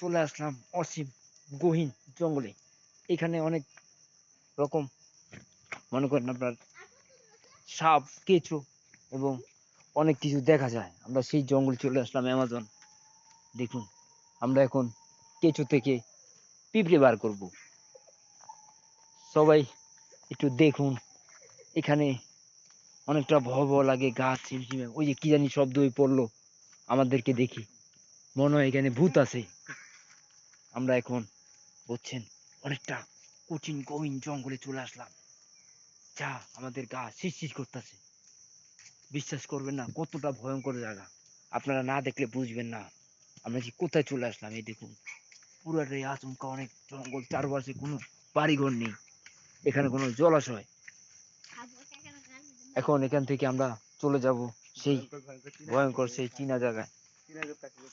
চলে আসলাম অসীম গহীন জঙ্গলে। এখানে অনেক রকম, মনে করেন আপনার সাপ, কেঁচো এবং অনেক কিছু দেখা যায়। আমরা সেই জঙ্গলে চলে আসলাম অ্যামাজন। দেখুন, আমরা এখন কেঁচো থেকে পিঁপড়ে বার করব। সবাই একটু দেখুন, এখানে অনেকটা ভয় ভয় লাগে গাছ ঝিমঝিমে। ওই যে কি জানি শব্দ হয়ে পড়ল, আমাদেরকে দেখি। মনে হয় এখানে ভূত আছে। আমরা এখন, বুঝছেন, অনেকটা কঠিন গহীন জঙ্গলে চলে আসলাম। যা আমাদের গা শিরশির করতেছে। বিশ্বাস করবেন না, কতটা ভয়ঙ্কর জায়গা। আপনারা না দেখলে বুঝবেন না আমরা যে কোথায় চলে আসলাম, এই দেখুন। পুরাটাই আচমকা, অনেক জঙ্গল, চারপাশে কোনো বাড়িঘর নেই। এখানে কোনো জলাশয়। এখন এখান থেকে আমরা চলে যাব সেই ভয়ঙ্কর সেই চীনা জায়গায়।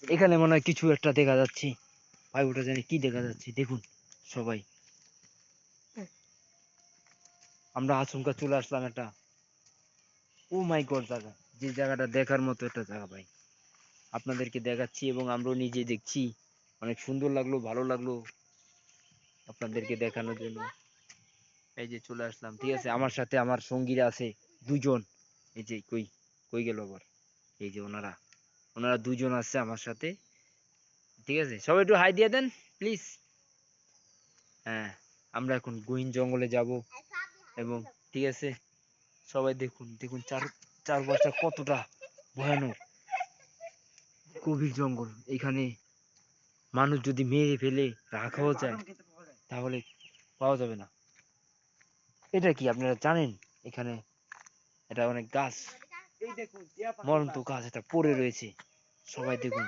এখানে মনে হয় কিছু একটা দেখা যাচ্ছে। ভাই, ওটা জানি কি দেখা যাচ্ছে, দেখুন সবাই। আমরা আচমকা চলে আসলাম একটা, ও মাই গড জায়গা যে জায়গাটা দেখার মতো একটা জায়গা ভাই। আপনাদেরকে দেখাচ্ছি এবং আমরাও নিজে দেখছি। অনেক সুন্দর লাগল, ভালো লাগল আপনাদেরকে দেখানোর জন্য। এই যে চলে আসলাম, ঠিক আছে? আমার সাথে আমার সঙ্গীরা আছে, দুজন। এই যে কই কই গেল আবার? এই যে ওনারা। ওনারা দুজন আছে আমার সাথে। ঠিক আছে সবাই একটু হাই দিয়ে দেন প্লিজ হ্যাঁ আমরা এখন গহীন জঙ্গলে যাব এবং ঠিক আছে সবাই দেখুন দেখুন চার চারপাশটা কতটা ভয়ানক। গভীর জঙ্গল এখানে মানুষ যদি মেরে ফেলে রাখাও যায় তাহলে পাওয়া যাবে না। এটা কি আপনারা জানেন? এখানে এটা অনেক গাছ মরন্ত গাছ এটা পড়ে রয়েছে। সবাই দেখুন